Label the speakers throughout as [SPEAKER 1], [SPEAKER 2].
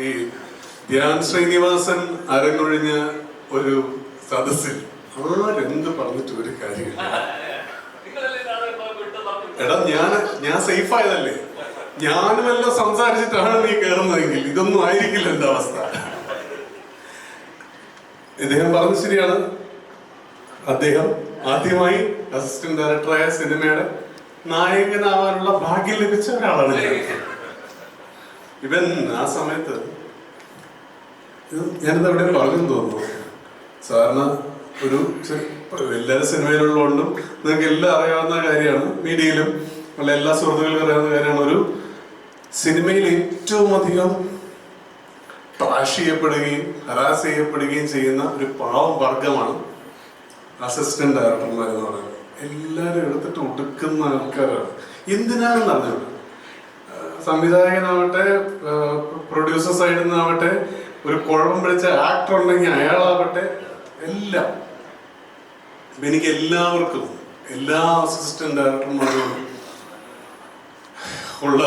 [SPEAKER 1] ഈ ധ്യാൻ ശ്രീനിവാസൻ അരങ്ങൊഴിഞ്ഞ ഒരു സദസ്സിൽ ആരെന്ത് പറഞ്ഞിട്ട് ഒരു കാര്യമില്ല. എടാ ഞാൻ ഞാൻ സേഫ് ആയതല്ലേ ഞാനുമല്ലോ സംസാരിച്ചിട്ടാണ് നീ കയറുന്നതെങ്കിൽ ഇതൊന്നും ആയിരിക്കില്ല എന്റെ അവസ്ഥ. ഇദ്ദേഹം പറഞ്ഞു ശരിയാണ്. അദ്ദേഹം ആദ്യമായി അസിസ്റ്റന്റ് ഡയറക്ടറായ സിനിമയുടെ നായകനാവാനുള്ള ഭാഗ്യം ലഭിച്ച ഒരാളാണ് ഇവൻ ആ സമയത്ത് ഞാനത് എവിടെ പറഞ്ഞു തോന്നുന്നു. സാറിന് ഒരു എല്ലാവരും എല്ലാ സിനിമയിലുള്ളതുകൊണ്ടും നിങ്ങൾക്ക് എല്ലാം അറിയാവുന്ന കാര്യമാണ്. മീഡിയയിലും അല്ല എല്ലാ സുഹൃത്തുക്കൾക്കും അറിയാവുന്ന കാര്യമാണ്. ഒരു സിനിമയിൽ ഏറ്റവും അധികം ട്രാഷ് ചെയ്യപ്പെടുകയും ഹരാസ് ചെയ്യപ്പെടുകയും ചെയ്യുന്ന ഒരു പാവം വർഗമാണ് അസിസ്റ്റന്റ് ഡയറക്ടർമാർ എന്ന് പറയുന്നത്. എല്ലാവരും എടുത്തിട്ട് ഒടുക്കുന്ന ആൾക്കാരാണ്. എന്തിനാണെന്ന് അറിഞ്ഞത് സംവിധായകനാവട്ടെ പ്രൊഡ്യൂസർ സൈഡിൽ നിന്നാവട്ടെ ഒരു കുഴപ്പം പിടിച്ച ആക്ടർ ഉണ്ടെങ്കിൽ അയാളാവട്ടെ എല്ലാം. എനിക്ക് എല്ലാവർക്കും എല്ലാ അസിസ്റ്റന്റ് ഡയറക്ടർമാരും ഉള്ള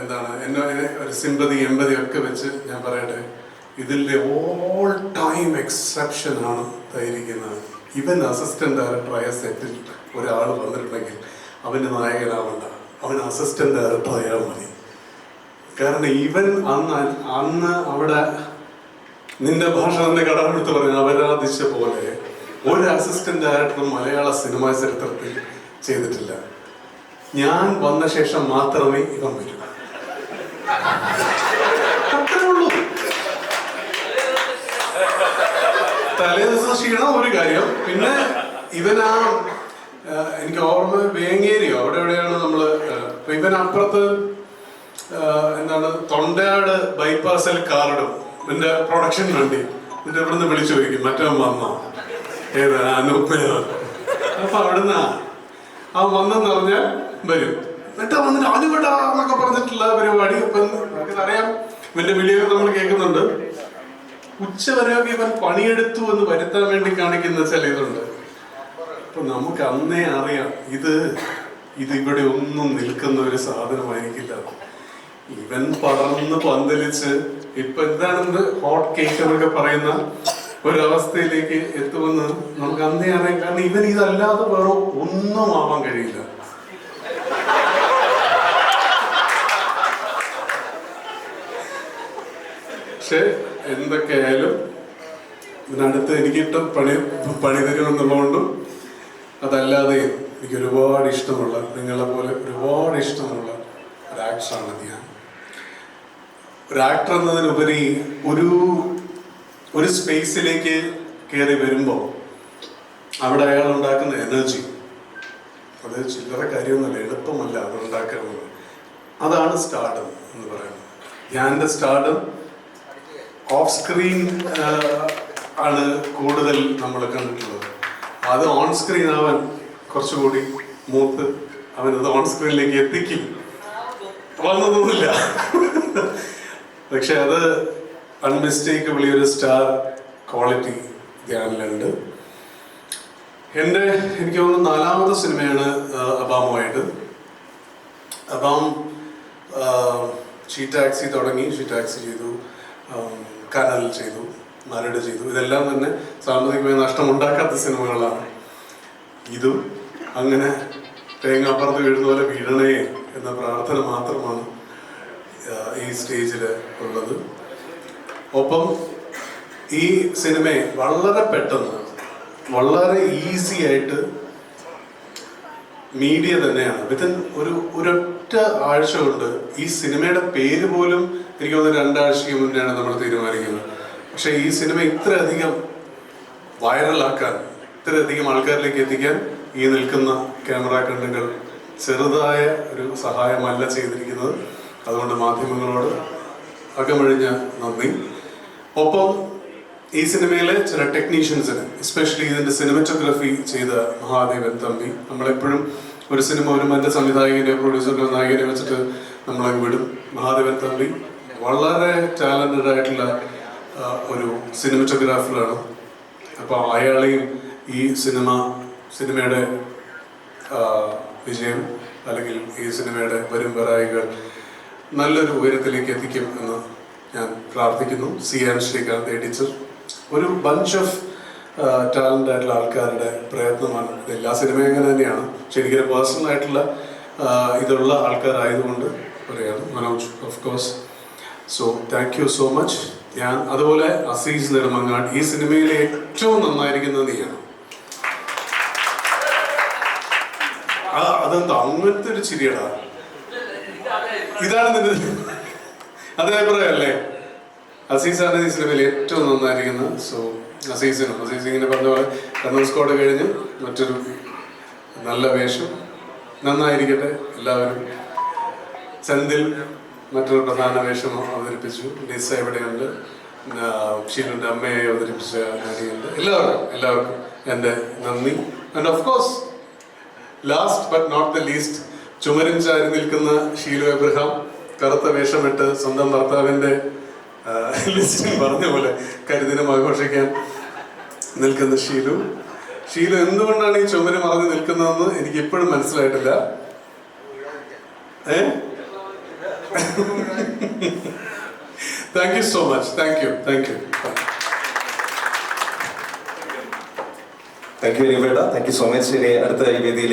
[SPEAKER 1] എന്താണ് എന്നെ ഒരു സിമ്പതി എമ്പതി ഒക്കെ വെച്ച് ഞാൻ പറയട്ടെ ഇതിലെ ഓൾ ടൈം എക്സെപ്ഷൻ ആണ് തയ്യിരിക്കുന്നത്. ഇവൻ അസിസ്റ്റന്റ് ഡയറക്ടറായ സെറ്റിൽ ഒരാൾ വന്നിട്ടുണ്ടെങ്കിൽ അവന്റെ നായകനാവണ്ട. അവൻ അസിസ്റ്റന്റ് ഡയറക്ടർ ആയാൽ മതി. കാരണം ഇവൻ അന്ന് അന്ന് അവിടെ നിന്റെ ഭാഷ തന്നെ കടമെടുത്ത് പറഞ്ഞു അപരാധിച്ച പോലെ ഒരു അസിസ്റ്റന്റ് ഡയറക്ടറും മലയാള സിനിമാ ചരിത്രത്തിൽ ചെയ്തിട്ടില്ല. ഞാൻ വന്ന ശേഷം മാത്രമേ ഇവൻ വരൂ. അത്രേ ഉള്ളൂ. തലേ ദിവസം ക്ഷീണം ഒരു കാര്യം. പിന്നെ ഇവനാ എനിക്ക് ഓർമ്മ വേങ്ങേരിയോ അവിടെ എവിടെയാണ് നമ്മൾ ആ, ഇവൻ അപ്പുറത്ത് എന്താണ് തൊണ്ടയാട് ബൈപ്പാസിൽ കാറിടും. ഇതിന്റെ പ്രൊഡക്ഷൻ വണ്ടി എന്നിട്ട് നിന്ന് വിളിച്ചു ചോദിക്കും മറ്റോ വന്ന? ഏതാ അനൂപ്പയോ അപ്പൊ അവിടുന്ന് ആ വന്നെന്ന് പറഞ്ഞാൽ വരും. എന്നിട്ട് വന്നിട്ട് അനുവിട എന്നൊക്കെ പറഞ്ഞിട്ടുള്ള പരിപാടി. ഇപ്പം അറിയാം ഇവന്റെ വീഡിയോ നമ്മൾ കേൾക്കുന്നുണ്ട്. ഉച്ച വരെയൊക്കെ ഇവൻ പണിയെടുത്തു എന്ന് വരുത്താൻ വേണ്ടി കാണിക്കുന്ന ചില ഇതുണ്ട്. അപ്പൊ നമുക്ക് അന്നേ അറിയാം ഇത് ഇതിവിടെ ഒന്നും നിൽക്കുന്ന ഒരു സാധനമായിരിക്കില്ല. ഇവൻ പടർന്ന് പന്തലിച്ച് ഇപ്പൊ എന്താണെന്ന് ഹോട്ട് കേക്ക് എന്നൊക്കെ പറയുന്ന ഒരവസ്ഥയിലേക്ക് എത്തുമെന്ന് നമുക്ക് അന്നേ അറിയാം. കാരണം ഇവൻ ഇതല്ലാതെ വേറെ ഒന്നും ആവാൻ കഴിയില്ല. പക്ഷെ എന്തൊക്കെയായാലും ഇതിനടുത്ത് എനിക്കിട്ട് പണി പണി തരുമെന്നുള്ളതുകൊണ്ടും അതല്ലാതെ എനിക്ക് ഒരുപാട് ഇഷ്ടമുള്ള നിങ്ങളെ പോലെ ഒരുപാട് ഇഷ്ടമുള്ള ഒരു ആക്ടറാണ് ഞാൻ. ഒരു ആക്ടർ എന്നതിനുപരി ഒരു ഒരു സ്പേസിലേക്ക് കയറി വരുമ്പോൾ അവിടെ അയാൾ ഉണ്ടാക്കുന്ന എനർജി അത് ചില്ലറ കാര്യമൊന്നുമല്ല എളുപ്പമല്ല അത് ഉണ്ടാക്കുന്നത് അതാണ് സ്റ്റാർഡം എന്ന് പറയുന്നത്. ഞാന്റെ സ്റ്റാർഡം ഓഫ് സ്ക്രീൻ ആണ് കൂടുതൽ നമ്മൾ കണ്ടിട്ടുള്ളത്. അത് ഓൺ സ്ക്രീൻ അവൻ കുറച്ചുകൂടി മൂത്ത് അവൻ അത് ഓൺ സ്ക്രീനിലേക്ക് എത്തിക്കും. വന്നതൊന്നുമില്ല. പക്ഷെ അത് അൺമിസ്റ്റേക്കബിളി ഒരു സ്റ്റാർ ക്വാളിറ്റി ധ്യാനിലുണ്ട്. എന്റെ എനിക്ക് തോന്നുന്നു നാലാമത്തെ സിനിമയാണ് അബാമുമായിട്ട്. അബാം ഷീ ടാക്സി തുടങ്ങി. ഷീ ടാക്സി ചെയ്തു കനൽ ചെയ്തു. മരട് ചെയ്തു. ഇതെല്ലാം തന്നെ സാമ്പത്തികമായി നഷ്ടമുണ്ടാക്കാത്ത സിനിമകളാണ്. ഇതും അങ്ങനെ തേങ്ങാപ്പുറത്ത് വീഴുന്ന പോലെ വീഴണേ എന്ന പ്രാർത്ഥന മാത്രമാണ് ഈ സ്റ്റേജിൽ ഉള്ളത്. ഒപ്പം ഈ സിനിമയെ വളരെ പെട്ടെന്ന് വളരെ ഈസി ആയിട്ട് മീഡിയ തന്നെയാണ്. വിത്തിൻ ഒരു ഒരൊറ്റ ആഴ്ച കൊണ്ട് ഈ സിനിമയുടെ പേര് പോലും എനിക്ക് തോന്നുന്നു രണ്ടാഴ്ചയ്ക്ക് മുന്നെയാണ് നമ്മൾ തീരുമാനിക്കുന്നത്. പക്ഷെ ഈ സിനിമ ഇത്ര ഇത്രയധികം വൈറലാക്കാൻ ഇത്രയധികം ആൾക്കാരിലേക്ക് എത്തിക്കാൻ ഈ നിൽക്കുന്ന ക്യാമറ കണ്ണുകൾ ചെറുതായ ഒരു സഹായമല്ല ചെയ്തിരിക്കുന്നത്. അതുകൊണ്ട് മാധ്യമങ്ങളോട് അകമഴിഞ്ഞ നന്ദി. ഒപ്പം ഈ സിനിമയിലെ ചില ടെക്നീഷ്യൻസിന് എസ്പെഷ്യലി ഇതിന്റെ സിനിമറ്റോഗ്രഫി ചെയ്ത മഹാദേവൻ തമ്പി നമ്മളെപ്പോഴും ഒരു സിനിമ ഒരു മറ്റേ സംവിധായകനെ പ്രൊഡ്യൂസറിനെ നായകനെ വെച്ചിട്ട് നമ്മളെ വിടും. മഹാദേവൻ തമ്പി വളരെ ടാലന്റഡ് ആയിട്ടുള്ള ഒരു സിനിമറ്റോഗ്രാഫറാണ്. അപ്പോൾ അയാളെയും ഈ സിനിമ സിനിമയുടെ വിജയം അല്ലെങ്കിൽ ഈ സിനിമയുടെ വരും വരായികൾ നല്ലൊരു ഉയരത്തിലേക്ക് എത്തിക്കും എന്ന് ഞാൻ പ്രാർത്ഥിക്കുന്നു. സി ആൻ ശ്രീകാന്ത് എഡിച്ചർ ഒരു ബഞ്ച് ഓഫ് ടാലന്റ് ആയിട്ടുള്ള ആൾക്കാരുടെ പ്രയത്നമാണ് എല്ലാ സിനിമയും അങ്ങനെ തന്നെയാണ്. എനിക്കൊരു പേഴ്സണൽ ആയിട്ടുള്ള ഇതുള്ള ആൾക്കാരായതുകൊണ്ട് പറയുകയാണ് Manoj of course so thank you so much ഞാൻ അതുപോലെ അസീസ് നെടുമങ്ങാട് ഈ സിനിമയിലെ ഏറ്റവും നന്നായിരിക്കുന്നത് നീയാണ് അതെന്താ? അങ്ങനത്തെ ഒരു ചിരിയടാ. ഇതാണ് നിന്റെ അതേ അഭിപ്രായമല്ലേ അസീസാണ് ഈ സിനിമയിൽ ഏറ്റവും നന്നായിരിക്കുന്നത് സോ അസീസിനും അസീസ് ഇങ്ങനെ പറഞ്ഞ പോലെ കണ്ണൂർ സ്കോഡ് കഴിഞ്ഞ് മറ്റൊരു നല്ല വേഷം. നന്നായിരിക്കട്ടെ എല്ലാവരും. സെന്തിൽ മറ്റൊരു പ്രധാന വേഷം അവതരിപ്പിച്ചു. ലിസ എവിടെയുണ്ട് ആ, ഷീനുവിന്റെ അമ്മയെ അവതരിപ്പിച്ച നടിയുണ്ട്. എല്ലാവർക്കും എല്ലാവർക്കും എന്റെ നന്ദി. And of course last but not the least ചുമരും ചാരി നിൽക്കുന്ന ഷീലു എബ്രഹാം കറുത്ത വേഷമിട്ട് സ്വന്തം ഭർത്താവിന്റെ ലിസ്റ്റിൽ പറഞ്ഞ പോലെ കരിദിനം ആഘോഷിക്കാൻ നിൽക്കുന്ന ഷീലു. ഷീലു എന്തുകൊണ്ടാണ് ഈ ചുമര് മറഞ്ഞു നിൽക്കുന്നതെന്ന് എനിക്ക് ഇപ്പോഴും മനസ്സിലായിട്ടില്ല. ഏ? Thank you so much thank you thank you
[SPEAKER 2] thank you രവിവേട്ട thank you so much ഇനി അടുത്ത ഈ വേദിയിലേക്ക്.